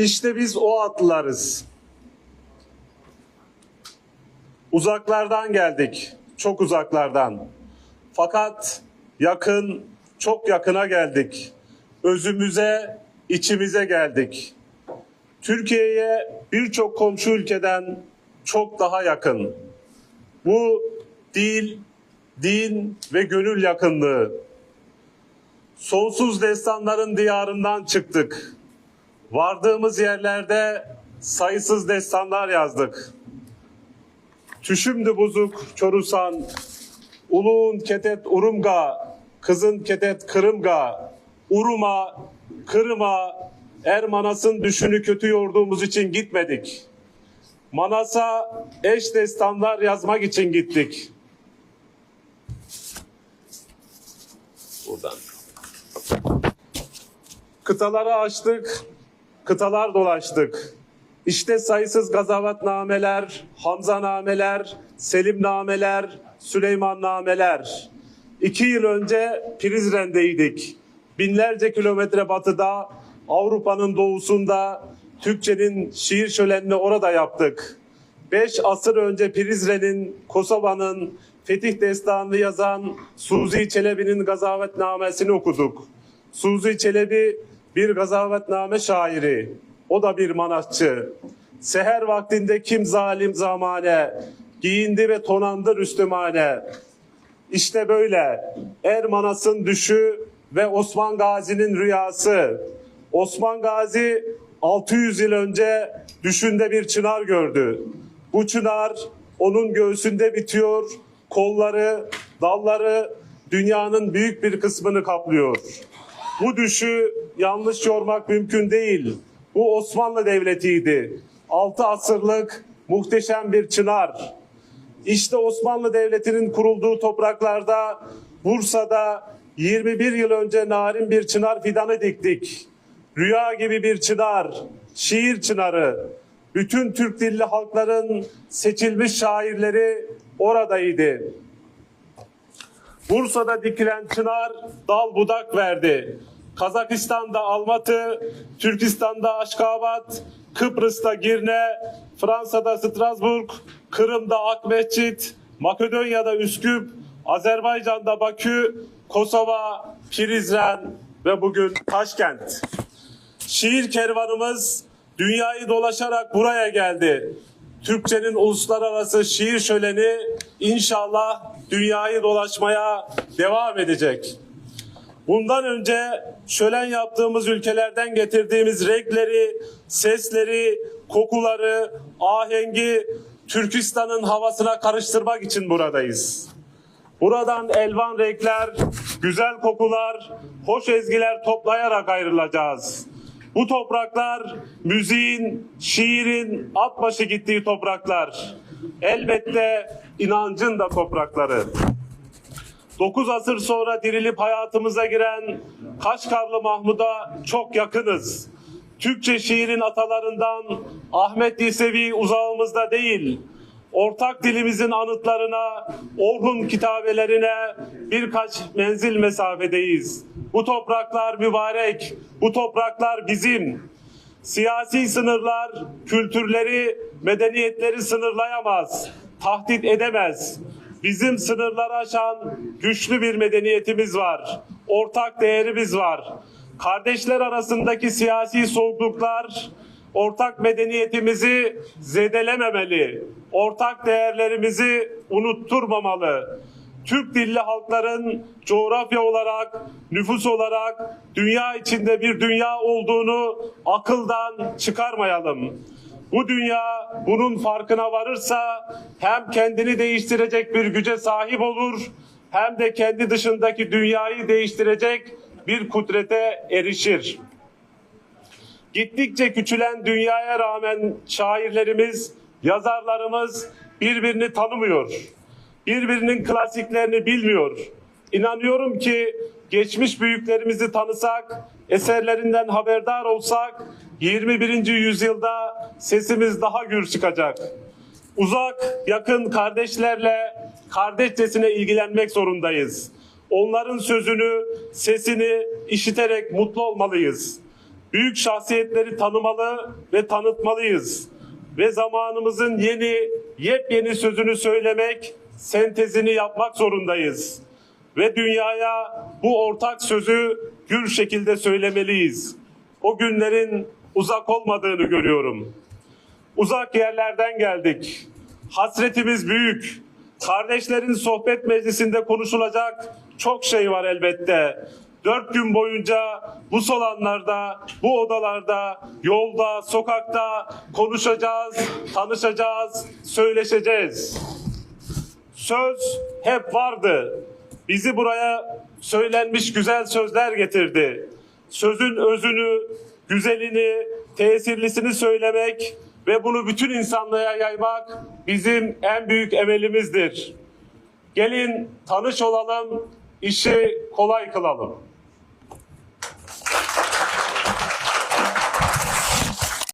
İşte biz o atlılarız. Uzaklardan geldik, çok uzaklardan. Fakat yakın, çok yakına geldik. Özümüze, içimize geldik. Türkiye'ye birçok komşu ülkeden çok daha yakın. Bu dil, din ve gönül yakınlığı. Sonsuz destanların diyarından çıktık. Vardığımız yerlerde sayısız destanlar yazdık. Tüşümdü buzuk çorusan, uluğun ketet urumga, kızın ketet kırımga, uruma, kırıma, er Manas'ın düşünü kötü yorduğumuz için gitmedik. Manas'a eş destanlar yazmak için gittik. Buradan. Kıtaları açtık, kıtalar dolaştık. İşte sayısız gazavatnameler, Hamzanameler, Selimnameler, Süleymannameler. İki yıl önce Prizren'deydik. Binlerce kilometre batıda, Avrupa'nın doğusunda Türkçenin şiir şölenini orada yaptık. Beş asır önce Prizren'in, Kosova'nın fetih destanını yazan Suzi Çelebi'nin gazavetnamesini okuduk. Suzi Çelebi bir gazavetname şairi. O da bir manatçı. Seher vaktinde kim zalim zamane, giyindi ve tonandı Rüstümane. İşte böyle Er Manas'ın düşü ve Osman Gazi'nin rüyası. Osman Gazi 600 yıl önce düşünde bir çınar gördü. Bu çınar onun göğsünde bitiyor, kolları, dalları dünyanın büyük bir kısmını kaplıyor. Bu düşü yanlış yormak mümkün değil. Bu Osmanlı Devleti'ydi. 6 asırlık muhteşem bir çınar. İşte Osmanlı Devleti'nin kurulduğu topraklarda Bursa'da 21 yıl önce narin bir çınar fidanı diktik. Rüya gibi bir çınar, şiir çınarı. Bütün Türk dilli halkların seçilmiş şairleri oradaydı. Bursa'da dikilen çınar dal budak verdi. Kazakistan'da Almatı, Türkistan'da Aşkabat, Kıbrıs'ta Girne, Fransa'da Strasbourg, Kırım'da Akmehçit, Makedonya'da Üsküp, Azerbaycan'da Bakü, Kosova, Prizren ve bugün Taşkent. Şiir kervanımız dünyayı dolaşarak buraya geldi. Türkçenin uluslararası şiir şöleni inşallah dünyayı dolaşmaya devam edecek. Bundan önce şölen yaptığımız ülkelerden getirdiğimiz renkleri, sesleri, kokuları, ahengi Türkistan'ın havasına karıştırmak için buradayız. Buradan elvan renkler, güzel kokular, hoş ezgiler toplayarak ayrılacağız. Bu topraklar müziğin, şiirin at başı gittiği topraklar. Elbette inancın da toprakları. 9 asır sonra dirilip hayatımıza giren Kaşgarlı Mahmud'a çok yakınız. Türkçe şiirin atalarından Ahmet Yesevi uzağımızda değil. Ortak dilimizin anıtlarına, Orhun kitabelerine birkaç menzil mesafedeyiz. Bu topraklar mübarek, bu topraklar bizim. Siyasi sınırlar kültürleri, medeniyetleri sınırlayamaz, tahdit edemez. Bizim sınırları aşan güçlü bir medeniyetimiz var. Ortak değerimiz var. Kardeşler arasındaki siyasi soğukluklar ortak medeniyetimizi zedelememeli. Ortak değerlerimizi unutturmamalı. Türk dilli halkların coğrafya olarak, nüfus olarak dünya içinde bir dünya olduğunu akıldan çıkarmayalım. Bu dünya bunun farkına varırsa hem kendini değiştirecek bir güce sahip olur hem de kendi dışındaki dünyayı değiştirecek bir kudrete erişir. Gittikçe küçülen dünyaya rağmen şairlerimiz, yazarlarımız birbirini tanımıyor. Birbirinin klasiklerini bilmiyor. İnanıyorum ki geçmiş büyüklerimizi tanısak, eserlerinden haberdar olsak 21. yüzyılda sesimiz daha gür çıkacak. Uzak, yakın kardeşlerle kardeşçesine ilgilenmek zorundayız. Onların sözünü, sesini işiterek mutlu olmalıyız. Büyük şahsiyetleri tanımalı ve tanıtmalıyız. Ve zamanımızın yeni, yepyeni sözünü söylemek, sentezini yapmak zorundayız. Ve dünyaya bu ortak sözü gür şekilde söylemeliyiz. O günlerin uzak olmadığını görüyorum. Uzak yerlerden geldik. Hasretimiz büyük. Kardeşlerin sohbet meclisinde konuşulacak çok şey var elbette. Dört gün boyunca bu solanlarda, bu odalarda, yolda, sokakta konuşacağız, tanışacağız, söyleşeceğiz. Söz hep vardı. Bizi buraya söylenmiş güzel sözler getirdi. Sözün özünü, güzelini, tesirlisini söylemek ve bunu bütün insanlığa yaymak bizim en büyük emelimizdir. Gelin tanış olalım, işi kolay kılalım.